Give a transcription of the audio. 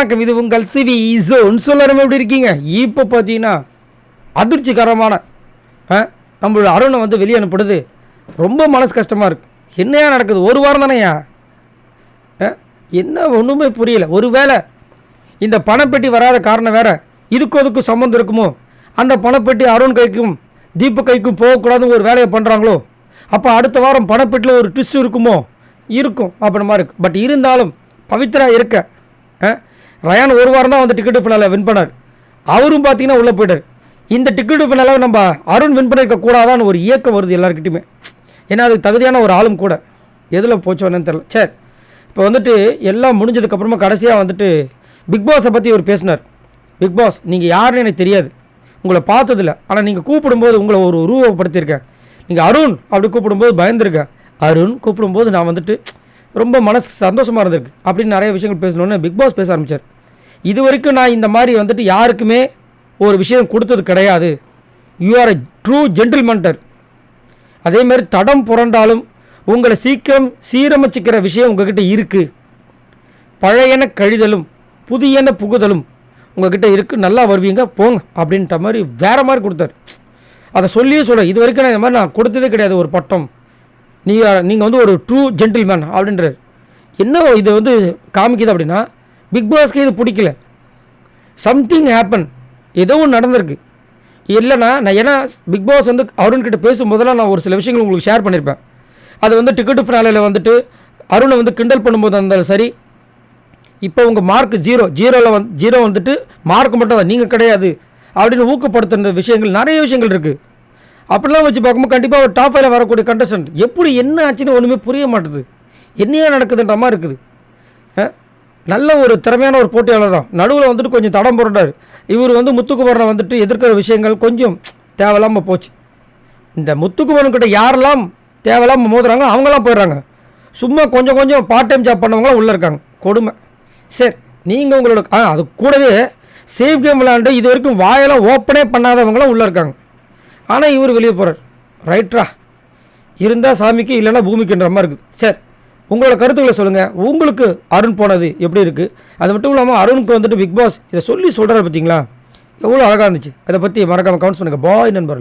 வணக்கம் இது உங்கள் சிவி ஜோன் சொல்லணும் எப்படி இருக்கீங்க? இப்போ பார்த்தீங்கன்னா அதிர்ச்சிகரமான ஆ, நம்மளோட அருணை வந்து வெளியே அனுப்பிடுது ரொம்ப மனசு கஷ்டமாக இருக்கு. என்னையா நடக்குது? ஒரு வாரம் தானேயா? ஆ, என்ன ஒன்றுமே புரியல. ஒருவேளை இந்த பணப்பெட்டி வராத காரணம் வேற. இதுக்கும் அதுக்கும் சம்மந்தம் இருக்குமோ? அந்த பணப்பெட்டி அருண் கைக்கும் தீபக் கைக்கும் போகக்கூடாதுன்னு ஒரு வேலையை பண்ணுறாங்களோ அப்போ அடுத்த வாரம் பணப்பெட்டியில் ஒரு ட்விஸ்ட் இருக்குமோ? இருக்கும் அப்படின்ற மாதிரி இருக்கு. பட் இருந்தாலும் பவித்ரா இருக்க ரயான் ஒரு வாரம் தான் வந்து டிக்கெட்டு ஃபினால வின் பண்ணார். அவரும் பார்த்தீங்கன்னா உள்ளே போயிட்டார். இந்த டிக்கெட்டு ஃபினால நம்ம அருண் வின் பண்ணியிருக்க கூடாதான்னு ஒரு இயக்கம் வருது எல்லாருக்கிட்டையுமே ஏன்னா அதுக்கு தகுதியான ஒரு ஆளும் கூட. எதில் போச்சோ என்னன்னு சரி இப்போ வந்துட்டு எல்லாம் முடிஞ்சதுக்கப்புறமா கடைசியாக வந்துட்டு பிக் பாஸை பற்றி இவர் பேசினார். பிக் பாஸ் நீங்கள் யாருன்னு எனக்கு தெரியாது. உங்களை பார்த்ததில்ல. ஆனால் நீங்கள் கூப்பிடும்போது உங்களை ஒரு உருவப்படுத்தியிருக்கேன் நீங்கள் அருண் அப்படி கூப்பிடும்போது பயந்துருக்கேன். அருண் கூப்பிடும்போது நான் வந்துட்டு ரொம்ப மனசு சந்தோஷமாக இருந்திருக்கு. அப்படின்னு நிறைய விஷயங்கள் பேசணுன்னு பிக் பாஸ் பேச ஆரம்பித்தார் இது வரைக்கும் நான் இந்த மாதிரி வந்துட்டு யாருக்குமே ஒரு விஷயம் கொடுத்தது கிடையாது. You are a true gentleman அதேமாதிரி தடம் புரண்டாலும் உங்களை சீக்கிரம் சீரமைச்சிக்கிற விஷயம் உங்ககிட்ட இருக்குது பழையன கழிதலும் புதியன புகுதலும் உங்ககிட்ட இருக்குது நல்லா வருவீங்க போங்க அப்படின்ற மாதிரி வேற மாதிரி கொடுத்தாரு. அதை சொல்லியே சொல்ல இது வரைக்கும் நான் இந்த மாதிரி நான் கொடுத்ததே கிடையாது ஒரு பட்டம். நீ நீங்கள் வந்து ஒரு ட்ரூ ஜென்டில்மேன் அப்படின்றார். என்ன இது வந்து காமிக்குது அப்படின்னா பிக் பாஸ்க்கு இது பிடிக்கல. சம்திங் ஹேப்பன் ஏதோ ஒன்று நடந்திருக்கு. இல்லைனா நான் ஏன்னா பிக் பாஸ் வந்து அருண்கிட்ட பேசும்போதெல்லாம் நான் ஒரு சில விஷயங்கள் உங்களுக்கு ஷேர் பண்ணியிருப்பேன் அது வந்து டிக்கெட்டு ஃபினாலையில் வந்துட்டு அருணை வந்து கிண்டல் பண்ணும்போது இருந்தாலும் சரி இப்போ உங்கள் மார்க் ஜீரோ ஜீரோவில் வந்து ஜீரோ வந்துட்டு மார்க் மட்டும் தான் நீங்கள் கிடையாது அப்படின்னு ஊக்கப்படுத்துகிற விஷயங்கள் நிறைய விஷயங்கள் இருக்குது அப்படிலாம் வச்சு பார்க்கும்போது கண்டிப்பாக ஒரு டாப் ஃபைவ்ல வரக்கூடிய கண்டஸ்டன்ட் எப்படி என்ன ஆச்சுன்னு ஒன்றுமே புரிய மாட்டுது. என்னையா நடக்குதுன்ற மாதிரி இருக்குது. ஆ? நல்ல ஒரு திறமையான ஒரு போட்டியாளர் தான். நடுவில் வந்துட்டு கொஞ்சம் தடம் புரண்டார். இவர் வந்து முத்துக்குமரனை வந்துட்டு எதிர்க்கிற விஷயங்கள் கொஞ்சம் தேவையில்லாமல் போச்சு. இந்த முத்துக்குமரன்கிட்ட யாரெல்லாம் தேவையில்லாமல் மோதுறாங்க அவங்களாம் போயிடுறாங்க. சும்மா கொஞ்சம் கொஞ்சம் பார்ட் டைம் ஜாப் பண்ணவங்களாம் உள்ளே இருக்காங்க. கொடுமை. சரி நீங்கள் உங்களோட ஆ அது கூடவே சேஃப் கேம் விளையாண்டு இது வரைக்கும் வாயெல்லாம் ஓப்பனே பண்ணாதவங்களாம் உள்ளே இருக்காங்க. ஆனால் இவர் வெளியே போகிறார் ரைட்ரா இருந்தால் சாமிக்கு இல்லைன்னா பூமிக்குன்ற மாதிரி இருக்குது. சரி உங்களோட கருத்துக்களை சொல்லுங்கள் உங்களுக்கு அருண் போனது எப்படி இருக்குது அது மட்டும் இல்லாமல் அருணுக்கு வந்துட்டு பிக் பாஸ் இதை சொல்லி சொல்கிறார் பார்த்தீங்களா எவ்வளோ அழகாக இருந்துச்சு. அதை பற்றி மறக்காமல் கமெண்ட்ஸ் பண்ணுங்கள் பாய் நண்பர்கள்.